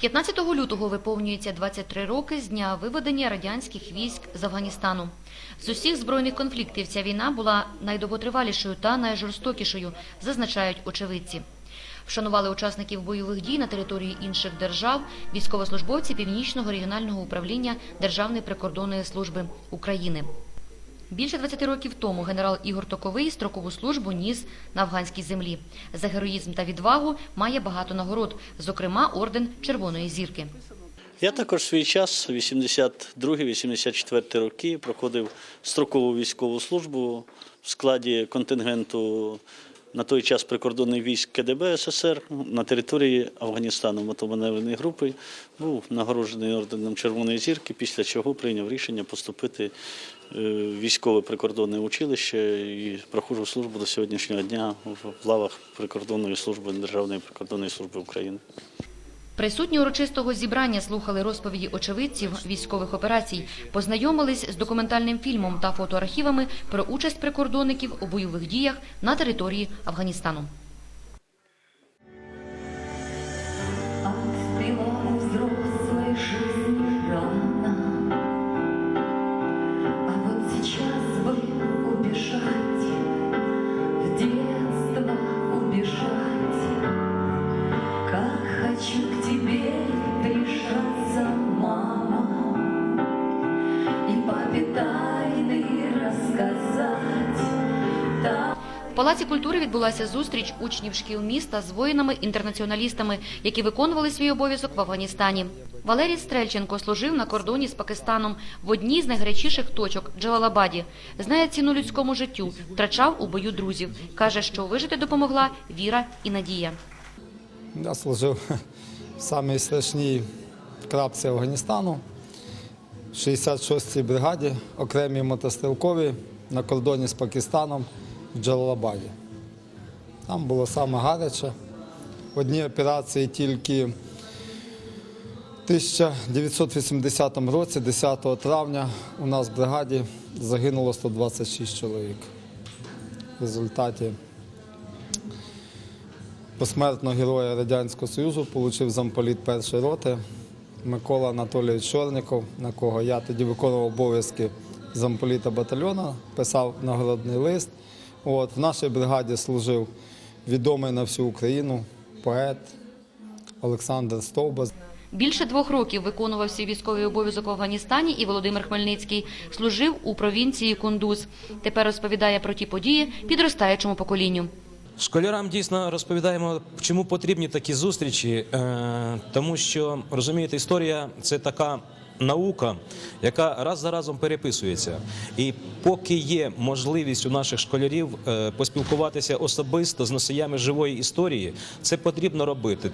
15 лютого виповнюється 23 роки з дня виведення радянських військ з Афганістану. З усіх збройних конфліктів ця війна була найдовготривалішою та найжорстокішою, зазначають очевидці. Вшанували учасників бойових дій на території інших держав військовослужбовці Північного регіонального управління Державної прикордонної служби України. Більше 20 років тому генерал Ігор Токовий строкову службу ніс на афганській землі. За героїзм та відвагу має багато нагород, зокрема орден Червоної зірки. Я також свій час, 82-84 роки, проходив строкову військову службу в складі контингенту на той час прикордонний військ КДБ СССР на території Афганістану мотоманевреної групи. Був нагороджений орденом Червоної зірки, після чого прийняв рішення поступити в військове прикордонне училище і проходжу службу до сьогоднішнього дня в лавах прикордонної служби Державної прикордонної служби України. Присутні урочистого зібрання слухали розповіді очевидців військових операцій, познайомились з документальним фільмом та фотоархівами про участь прикордонників у бойових діях на території Афганістану. Палаці культури відбулася зустріч учнів шкіл міста з воїнами-інтернаціоналістами, які виконували свій обов'язок в Афганістані. Валерій Стрельченко служив на кордоні з Пакистаном в одній з найгарячіших точок Джалалабаді. Знає ціну людському життю, втрачав у бою друзів. Каже, що вижити допомогла віра і надія. Я служив в самій страшній крапці Афганістану, в 66-й бригаді, окремій мотострілковій на кордоні з Пакистаном Джалалабаді. Там було саме гаряче. В одній операції тільки в 1980 році, 10 травня, у нас в бригаді загинуло 126 чоловік. В результаті посмертного героя Радянського Союзу отримав замполіт першої роти Микола Анатолійович Чорніков, на кого я тоді виконував обов'язки замполіта батальйону, писав нагородний лист. От, в нашій бригаді служив відомий на всю Україну поет Олександр Стовбас. Більше двох років виконував свій військовий обов'язок в Афганістані і Володимир Хмельницький служив у провінції Кундуз. Тепер розповідає про ті події підростаючому поколінню. Школярам дійсно розповідаємо, чому потрібні такі зустрічі, е, тому що розумієте, історія це така наука, яка раз за разом переписується. І поки є можливість у наших школярів е, поспілкуватися особисто з носіями живої історії, це потрібно робити.